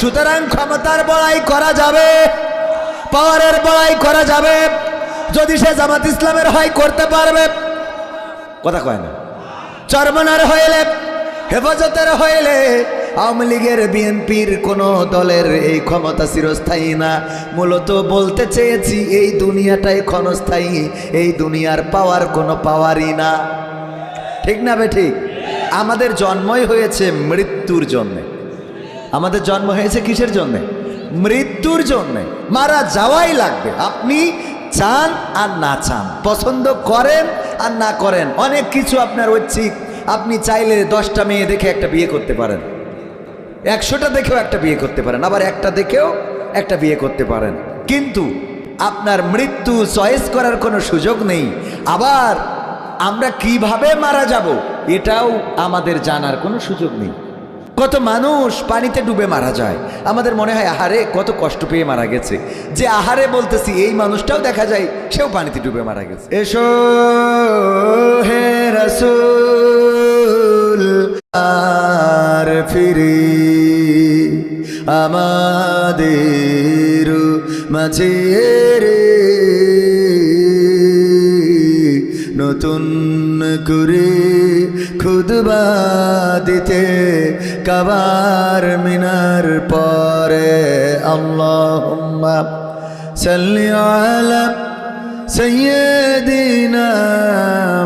সুতরাং ক্ষমতার বড়াই করা যাবে, পাওয়ারের বড়াই করা যাবে। যদি সে জামাত ইসলামের হয়, করতে পারবে। কথা কয় না। চরমনার হইলে, হেফাজতের হইলে, আওয়ামী লীগের বিএনপির কোনো দলের এই ক্ষমতা চিরস্থায়ী না। মূলত বলতে চেয়েছি, এই দুনিয়াটাই ক্ষণস্থায়ী, এই দুনিয়ার পাওয়ার কোনো পাওয়ারই না। ঠিক না বে ঠিক? আমাদের জন্মই হয়েছে মৃত্যুর জন্যে। আমাদের জন্ম হয়েছে কিসের জন্যে? মৃত্যুর জন্যে। মারা যাওয়াই লাগবে। আপনি চান আর না চান। পছন্দ করেন আর না করেন। অনেক কিছু আপনার ঐচ্ছিক। আপনি চাইলে দশটা মেয়ে দেখে একটা বিয়ে করতে পারেন। একশোটা দেখেও একটা বিয়ে করতে পারেন। আবার একটা দেখেও একটা বিয়ে করতে পারেন। কিন্তু আপনার মৃত্যু চয়েস করার কোনো সুযোগ নেই। আবার আমরা কীভাবে মারা যাব, এটাও আমাদের জানার কোনো সুযোগ নেই। কত মানুষ পানিতে ডুবে মারা যায়। আমাদের মনে হয়, আহারে, কত কষ্ট পেয়ে মারা গেছে। যে আহারে বলতেছি, এই মানুষটাও দেখা যায়, সেও পানিতে ডুবে মারা গেছে। এসো হে রসুল, আর ফিরি আমাদের মাঝে রে নতুন করে খুদবা দিতে কাবার মিনার পরে আল্লাহুম্মা সাল্লি আলা সাইয়্যিদিনা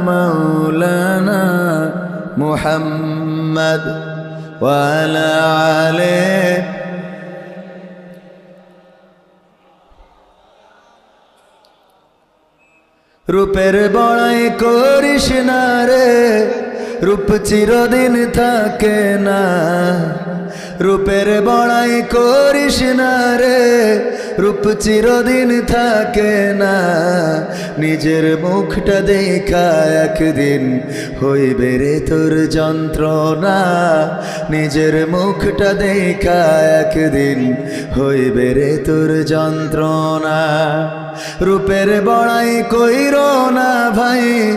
মাওলানা মুহাম্মদ ওয়া আলা রূপের বড়াই করিস না রে। রূপ চিরদিন থাকে না। রূপের বড়াই করিস না রে। রূপ চিরদিন থাকে না। নিজের মুখটা দেখা একদিন হইবে রে তোর যন্ত্রণা। নিজের মুখটা দেখা একদিন হইবে রে তোর যন্ত্রণা। রূপের বড়াই কইর না ভাই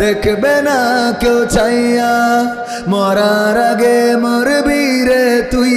দেখবে না কেউ চাইয়া মরার আগে মরবি রে তুই।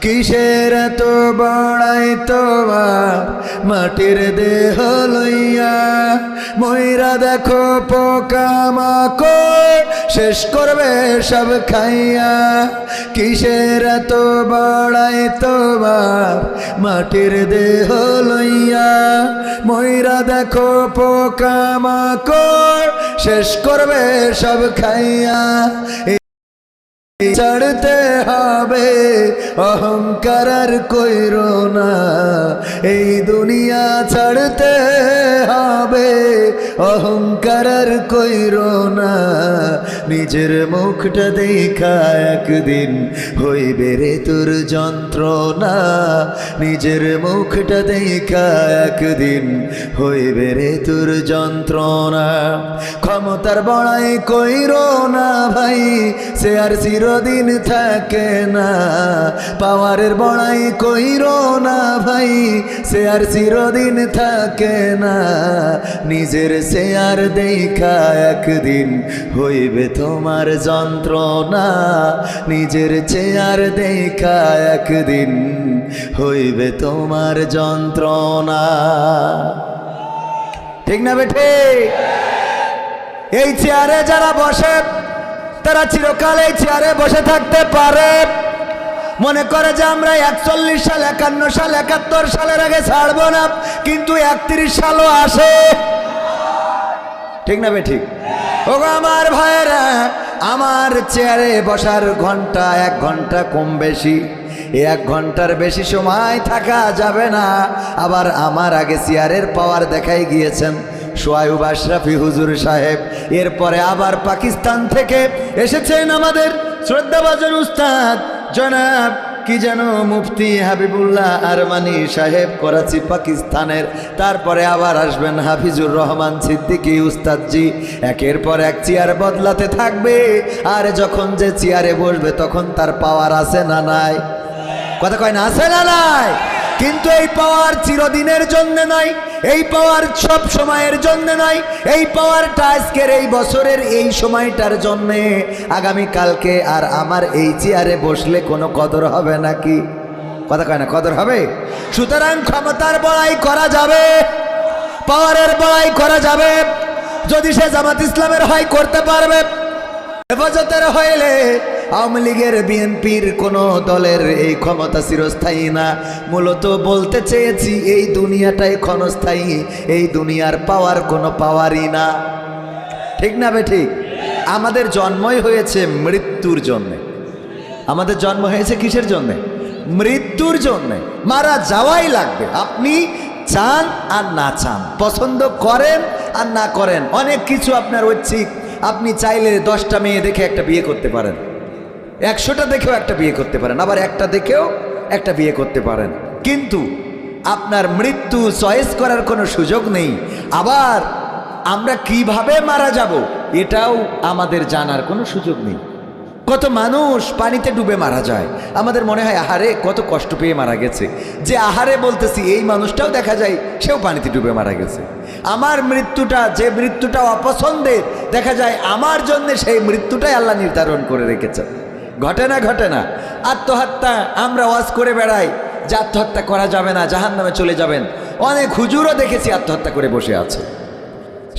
কিসের তো বড়াই তোমার মাটির দেহ লইয়া ময়রা দেখো পোকা মাকড়, শেষ করবে সব খাইয়া। কিসের তো বড়াই তোমার মাটির দেহ লইয়া ময়রা দেখো পোকা মাকড়, শেষ করবে সব খাইয়া। ছাড়তে হবে অহংকার আর কইর না, এই দুনিয়া ছাড়তে হবে। অহংকার আর কইর না, নিজের মুখটা দেখা একদিন হইবে রে তোর যন্ত্রণা। নিজের মুখটা দেখা একদিন হইবে রে তোর যন্ত্রণা। ক্ষমতার বড়াই কইর না ভাই, সে আর চিরদিন থাকে না। পাওয়ারের বড়াই কইর না ভাই, সে আর চিরদিন থাকে না। নিজের সে আর দেখা একদিন হইবে তোমার যন্ত্রণা। নিজের চেয়ার দেখা একদিন হইবে তোমার যন্ত্রণা। ঠিক না বেঠে? এই চেয়ারে যারা বসে, তারা চিরকাল এই চেয়ারে বসে থাকতে পারে। মনে করে যে আমরা একচল্লিশ সাল, একান্ন সাল, একাত্তর সালের আগে ছাড়বো না, কিন্তু একত্রিশ সালও আসে। ঠিক না বে ঠিক? ও আমার ভাইয়েরা, আমার চেয়ারে বসার ঘণ্টা এক ঘণ্টা কম বেশি। এক ঘণ্টার বেশি সময় থাকা যাবে না। আবার আমার আগে চেয়ারের পাওয়ার দেখাই গিয়েছেন সোয়াইব আশরাফি হুজুর সাহেব। এরপরে আবার পাকিস্তান থেকে এসেছেন আমাদের শ্রদ্ধাভাজন উস্তাদ জনাব, কি যেন মুফতি হাবিবুল্লাহ আরমানি সাহেব করাচি, পাকিস্তানের। তারপরে আবার আসবেন হাফিজুর রহমান সিদ্দিকী উস্তাদজি। একের পর এক চেয়ার বদলাতে থাকবে। আর যখন যে চেয়ারে বসবে, তখন তার পাওয়ার আছে না নাই? কথা কয় না, আছে না নাই? কিন্তু এই পাওয়ার চিরদিনের জন্য নয় এই পাওয়ার সব সময়ের জন্য নয়, এই পাওয়ারটা আজকের এই বছরের এই সময়টার জন্য। আগামী কালকে আর আমার এই চেয়ারে বসলে কোনো কদর হবে নাকি? কথা কয় না, কদর হবে? সুতরাং ক্ষমতার বড়াই করা যাবে, পাওয়ারের বড়াই করা যাবে। যদি সে জামাত ইসলামের হয়, করতে পারবে। হেফাজতের হইলে আওয়ামী লীগের বিএনপির কোন দলের এই ক্ষমতা চিরস্থায়ী না। মূলত বলতে চেয়েছি, এই দুনিয়াটাই ক্ষণস্থায়ী, এই দুনিয়ার পাওয়ার কোনো পাওয়ারই না। ঠিক না বে ঠিক? আমাদের জন্মই হয়েছে মৃত্যুর জন্যে। আমাদের জন্ম হয়েছে কিসের জন্যে? মৃত্যুর জন্যে। মারা যাওয়াই লাগবে। আপনি চান আর না চান, পছন্দ করেন আর না করেন, অনেক কিছু আপনার ঐচ্ছিক। আপনি চাইলে দশটা মেয়ে দেখে একটা বিয়ে করতে পারেন। একশোটা দেখেও একটা বিয়ে করতে পারেন, আবার একটা দেখেও একটা বিয়ে করতে পারেন। কিন্তু আপনার মৃত্যু চয়েস করার কোনো সুযোগ নেই। আবার আমরা কীভাবে মারা যাব, এটাও আমাদের জানার কোনো সুযোগ নেই। কত মানুষ পানিতে ডুবে মারা যায়। আমাদের মনে হয়, আহারে, কত কষ্ট পেয়ে মারা গেছে। যে আহারে বলতেছি, এই মানুষটাও দেখা যায়, সেও পানিতে ডুবে মারা গেছে। আমার মৃত্যুটা, যে মৃত্যুটা অপছন্দের, দেখা যায় আমার জন্য সেই মৃত্যুটাই আল্লাহ নির্ধারণ করে রেখেছে ঘটে না ঘটে না আত্মহত্যা, আমরা ওয়াজ করে বেড়াই, যে আত্মহত্যা করা যাবে না জাহান নামে চলে যাবেন। অনেক হুজুরও দেখেছি আত্মহত্যা করে বসে আছে।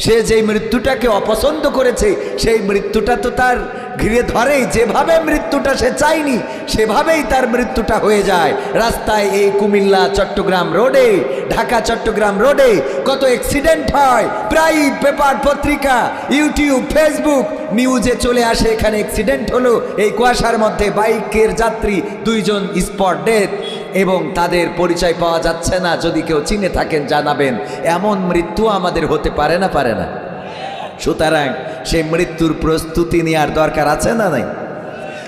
সে যেই মৃত্যুটাকে অপছন্দ করেছে, সেই মৃত্যুটা তো তার ঘিরে ধরেই, যেভাবে মৃত্যুটা সে চায়নি, সেভাবেই তার মৃত্যুটা হয়ে যায়। রাস্তায় এই কুমিল্লা, চট্টগ্রাম রোডে, ঢাকা, চট্টগ্রাম রোডে কত অ্যাক্সিডেন্ট হয়। প্রায় পেপার পত্রিকা, ইউটিউব ফেসবুক নিউজে চলে আসে, এখানে অ্যাক্সিডেন্ট হলো। এই কুয়াশার মধ্যে বাইকের যাত্রী, দুইজন স্পট ডেথ এবং তাদের পরিচয় পাওয়া যাচ্ছে না। যদি কেউ চিনে থাকেন, জানাবেন। এমন মৃত্যু আমাদের হতে পারে না পারে না। সুতরাং সেই মৃত্যুর প্রস্তুতি নেওয়ার দরকার আছে না নাই?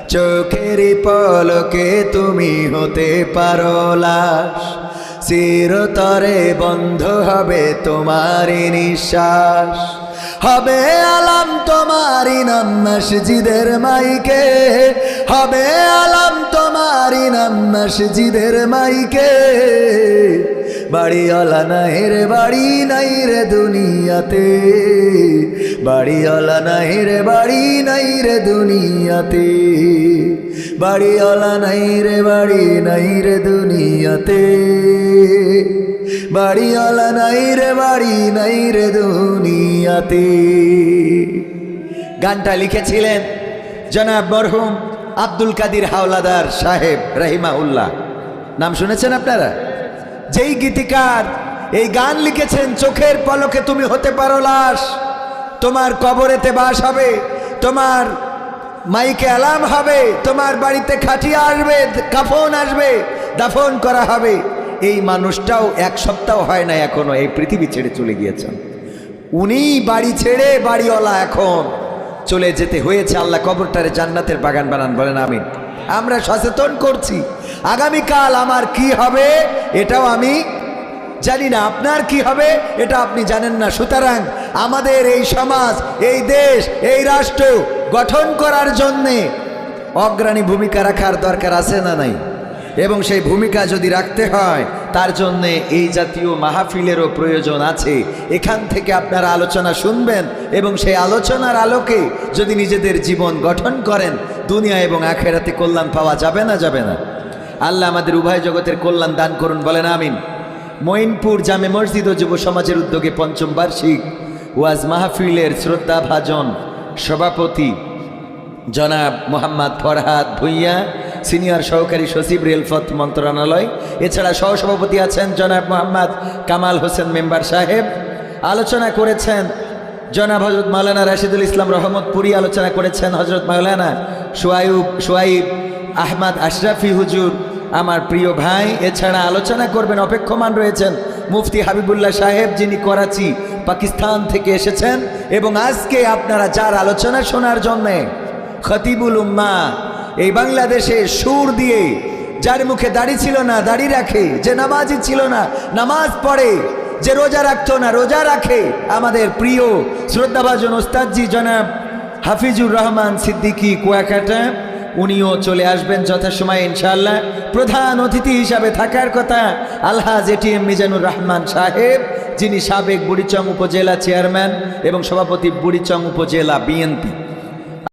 চোখের পলকে তুমি হতে পারো লাশ, চিরতরে বন্ধ হবে তোমারই নিঃশ্বাস। হবে আলাম তোমারই নাম মসজিদের মাইকে। হবে আলাম তোমারই নাম মসজিদের মাইকে। বাড়িওয়ালা নাই রে বাড়ি নাই রে দুনিয়াতে। বাড়িওয়ালা নাই রে বাড়ি নাই রে দুনিয়াতে। বাড়িওয়ালা নাই রে বাড়ি নাই রে দুনিয়াতে। বাড়িওয়ালা নাই রে বাড়ি নাই রে দুনিয়াতে। গানটা লিখেছিলেন জনাব মরহুম আব্দুল কাদির হাওলাদার সাহেব রাহিমাউল্লাহ নাম শুনেছেন আপনারা? যেই গীতিকার এই গান লিখেছেন, চোখের পলকে তুমি হতে পারো লাশ, তোমার কবরেতে বাস হবে, তোমার মাইকে অ্যালার্ম হবে, তোমার বাড়িতে খাটিয়া আসবে, কাফন আসবে, দাফন করা হবে। এই মানুষটাও এক সপ্তাহ হয় না এখনও এই পৃথিবী ছেড়ে চলে গিয়েছেন। উনি বাড়ি ছেড়ে বাড়িওয়ালা এখন। চলে যেতে হয়েছে। আল্লাহ কবরটারে জান্নাতের বাগান বানান, বলেন আমিন। আমরা সচেতন করছি, আগামীকাল আমার কি হবে এটাও আমি জানি না। আপনার কি হবে এটা আপনি জানেন না। সুতরাং আমাদের এই সমাজ, এই দেশ, এই রাষ্ট্র গঠন করার জন্যে অগ্রণী ভূমিকা রাখার দরকার আছে না নাই? এবং সেই ভূমিকা যদি রাখতে হয় তার জন্য এই জাতীয় মাহফিলেরও প্রয়োজন আছে। এখান থেকে আপনারা আলোচনা শুনবেন এবং সেই আলোচনার আলোকে যদি নিজেদের জীবন গঠন করেন, দুনিয়া এবং আখেরাতে কল্যাণ পাওয়া যাবে না যাবে না। আল্লাহ আমাদের উভয় জগতের কল্যাণ দান করুন, বলেন আমিন। মঈনপুর জামে মসজিদ ও যুব সমাজের উদ্যোগে পঞ্চম বার্ষিক ওয়াজ মাহফিলের শ্রদ্ধাভাজন সভাপতি জনাব মোহাম্মদ ফরহাদ ভুইয়া সিনিয়র সহকারী সচিব রেলপথ মন্ত্রণালয়। এছাড়া সহসভাপতি আছেন জনাব মোহাম্মদ কামাল হোসেন মেম্বার সাহেব। আলোচনা করেছেন জনাব হজরত মাওলানা রাশিদুল ইসলাম রহমতপুরি, আলোচনা করেছেন হজরত মাওলানা সোয়াইব সোয়াইব আহমদ আশরাফি হুজুর, আমার প্রিয় ভাই। এছাড়া আলোচনা করবেন অপেক্ষমান রয়েছেন মুফতি হাবিবুল্লাহ সাহেব, যিনি করাচি, পাকিস্তান থেকে এসেছেন। এবং আজকে আপনারা যার আলোচনা শোনার জন্যে খতিবুল উম্মা এই বাংলাদেশে সুর দিয়ে, যার মুখে দাড়ি ছিল না, দাড়ি রাখে, যে নামাজি ছিল না, নামাজ পড়ে, যে রোজা রাখতো না, রোজা রাখে। আমাদের প্রিয় শ্রদ্ধাভাজন ওস্তাদজি জনাব হাফিজুর রহমান সিদ্দিকী কুয়াকাটা, উনিও চলে আসবেন যথাসময়ে ইনশাআল্লাহ। প্রধান অতিথি হিসাবে থাকার কথা আলহাজ এটিএম মিজানুর রহমান সাহেব, যিনি সাবেক বুড়িচং উপজেলা চেয়ারম্যান এবং সভাপতি বুড়িচং উপজেলা বিএনপি।